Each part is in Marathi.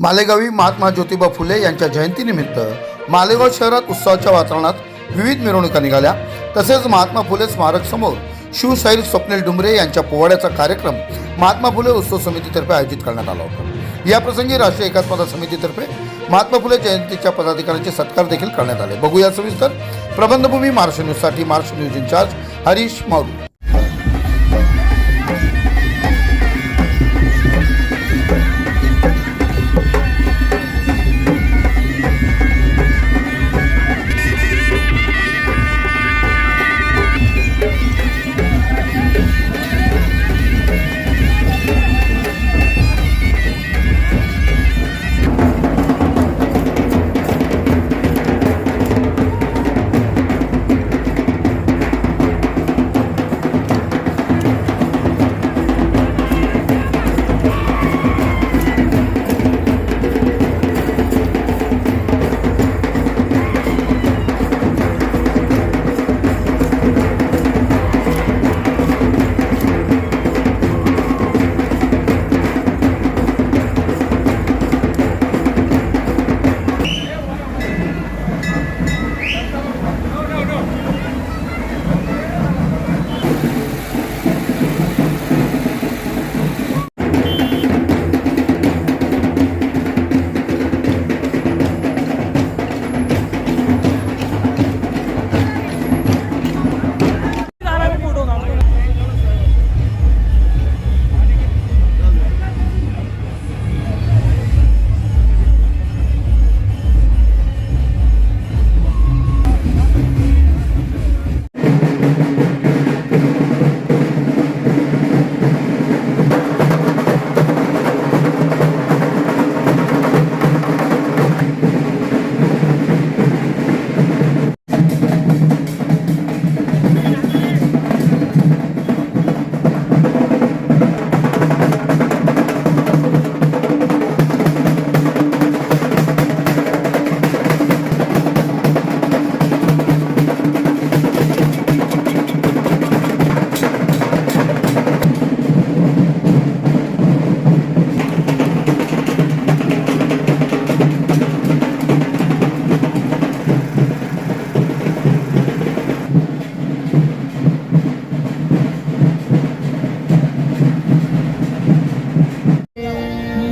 मालेगावी महात्मा ज्योतिबा फुले यांच्या जयंतीनिमित्त मालेगाव शहरात उत्सवाच्या वातावरणात विविध मिरवणुका निघाल्या. तसेच महात्मा फुले स्मारक समोर शिवशाहीर स्वप्नील डुमरे यांच्या पोवाड्याचा कार्यक्रम महात्मा फुले उत्सव समितीतर्फे आयोजित करण्यात आला होता. या प्रसंगी राष्ट्रीय एकात्मता समितीतर्फे महात्मा फुले जयंतीच्या पदाधिकाऱ्यांचे सत्कार देखील करण्यात आले. बघूया सविस्तर. प्रबंधभूमी महाराष्ट्र न्यूजसाठी महाराष्ट्र न्यूज इन्चार्ज हरीश मारू.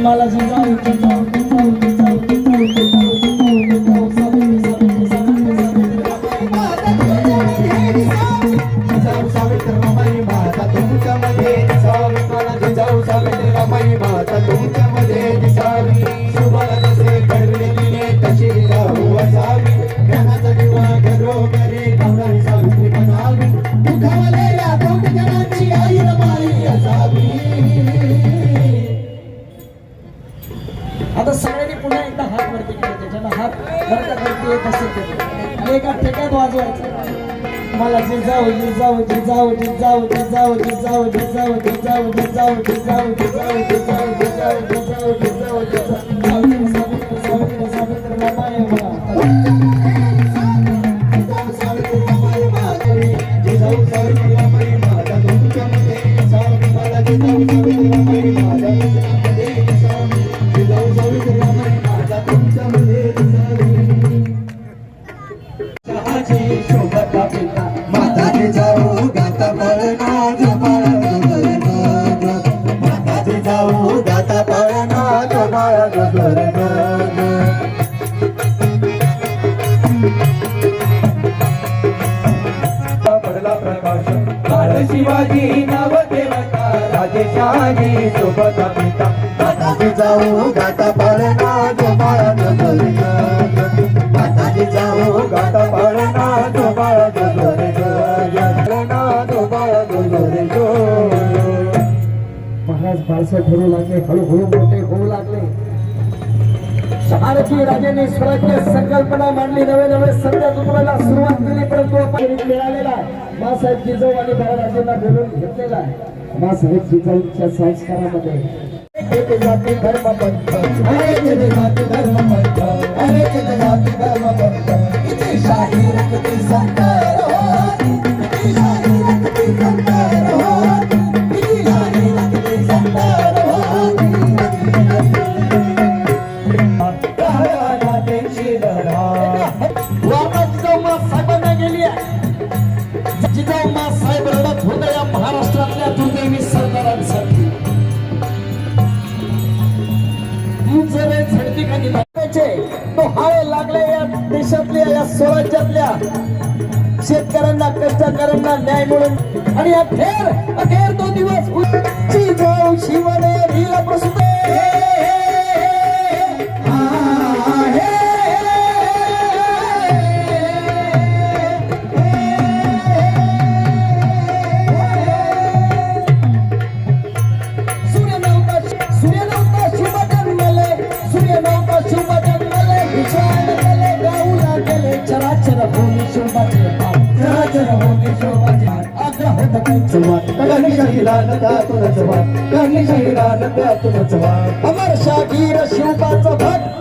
মালা ঝুমকা मला जिजाऊ जिजाऊ जिजाऊ जिजाऊ जिजाऊ जिजाऊ जिजाऊ जिजाऊ जिजाऊ जिजाऊ जिजाऊ जिजाऊ जिजाऊ जिजाऊ गाता पाळणा जो बाळा जो बाळा जो महाराज बाळसं ठरू लागले हळूहळू मोठे होऊ लागले. शहारची राजाने स्वराज्य संकल्पना मांडली नवे नवे संघ उतरायला सुरुवात केली परंतु मिळालेला आहे. मासाहेब जिजाऊ आणि बाळराजेंना बोलून घेतलेला आहे. मासाहेब जिजाऊच्या संस्कारामध्ये. जाती धर्म पंथ अरे जाती धर्म पंथ अनेक Oh, a oh, oh, oh, oh, oh, oh, oh, स्वराज्यातल्या शेतकऱ्यांना कष्टकऱ्यांना न्याय मिळून. आणि अखेर अखेर तो दिवस उंची जाऊ शिवने रीला कगनी शाहीला नद्यातून जवान कगनी शाहीला नद्यातून अमर शाहीर शिवपाचा भट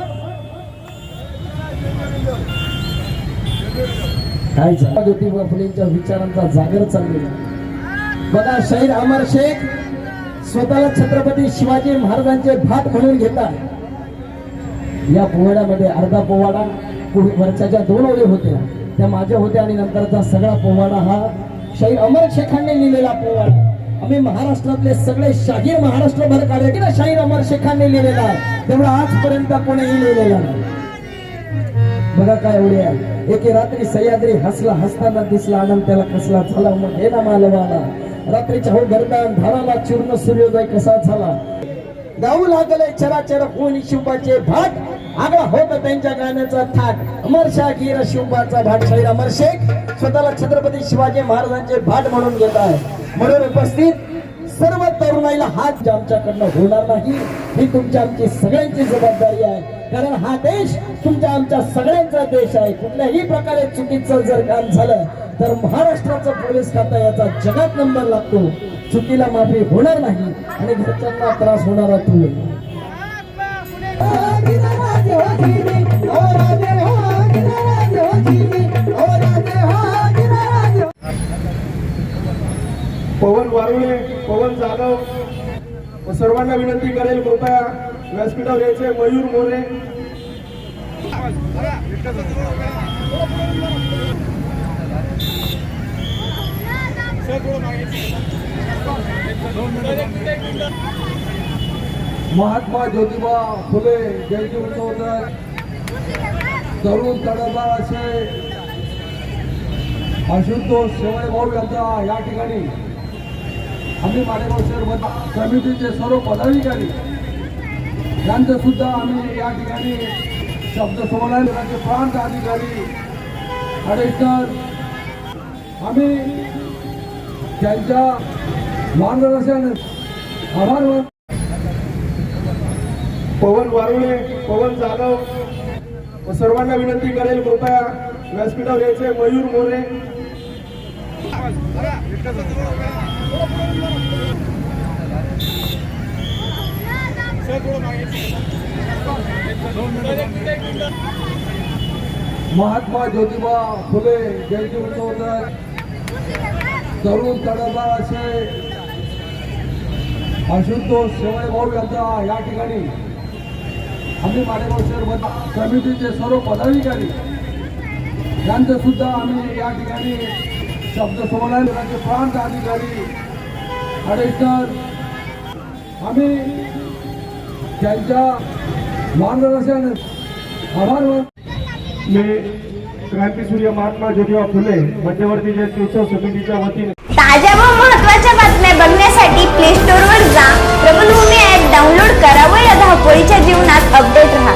काय झालं ज्योतिबा फुलेंच्या विचारांचा जागर चाललेला बघा शहीद अमर शेख स्वतःला छत्रपती शिवाजी महाराजांचे भाट म्हणून घेतात या पोवाड्यामध्ये अर्धा पोवाडा वरच्याच्या दोन ओळी होत्या त्या माझ्या होत्या आणि नंतरचा सगळा पोवाडा हा शाहीर अमर शेखांनी लिहिलेला पोवाडा. आम्ही महाराष्ट्रातले सगळे शाहीर महाराष्ट्रभर काढले की ना शाहीर अमर शेखांनी लिहिलेला. आहे तेवढा आजपर्यंत कोणीही लिहिलेला नाही. बघा काय एवढे एके रात्री सह्याद्री हसला हसताना दिसला आनंद त्याला कसला झाला मग. हे ना मालवाला रात्रीच्या हो दरम्यान धाराला चूर्ण सूर्योदय कसा झाला? गाऊ लागले चराचर कोण शिवबाचे भाट? आगळा होत त्यांच्या गाण्याचा थाट. अमर शागीर शिवबाचा भाट. शाहीर अमर शेख स्वतःला छत्रपती शिवाजी महाराजांचे भाट म्हणून घेत आहे. म्हणून उपस्थित सर्व तरुणाईला हात आमच्याकडनं होणार नाही ही तुमच्या आमची सगळ्यांची जबाबदारी आहे. कारण हा देश तुमच्या आमच्या सगळ्यांचा देश आहे. कुठल्याही प्रकारे चुकीचं जर काम झालं तर महाराष्ट्राचं पोलीस खाता याचा जगात नंबर लागतो. चुकीला माफी होणार नाही आणि घरच्यांना त्रास होणार तू. पवन वारुळे पवन जाधव सर्वांना विनंती करेल कृपया व्यासपीठावर यायचे. मयूर मोरे. महात्मा ज्योतिबा फुले जयंती उत्सव तरुण तडफदार असे. आशुतोष शेवळे भाऊ यांचा या ठिकाणी आम्ही मालेगाव शहर समितीचे सर्व पदाधिकारी यांचं सुद्धा आम्ही या ठिकाणी शब्द सोडला प्रांत अधिकारी अडेक्टर आम्ही त्यांच्या मार्गदर्शन आभार मानतो. पवन वारुळे पवन जाधव व सर्वांना विनंती करेल कृपया व्यासपीठावर यायचे मयूर मोरे महात्मा ज्योतिबा फुले जयंती उत्सव तरुण तडफदार असे आशुतोष शेवळे भाऊ यांचा या ठिकाणी. आम्ही मालेगाव शहर समितीचे सर्व पदाधिकारी. यांचं सुद्धा आम्ही या ठिकाणी शब्द सोडला प्रांत अधिकारी अडेक्टर आम्ही त्यांच्या मार्गदर्शन आभार. मी क्रांतीसूर्य महात्मा ज्योतिबा फुले मध्यवर्ती जयंती उत्सव समितीच्या वतीने ताज्या व महत्त्वाच्या बातम्या बघण्यासाठी प्ले स्टोअरवर जा प्रबलभूमी ॲप डाउनलोड करा व या धावपळीच्या जीवनात अपडेट राहा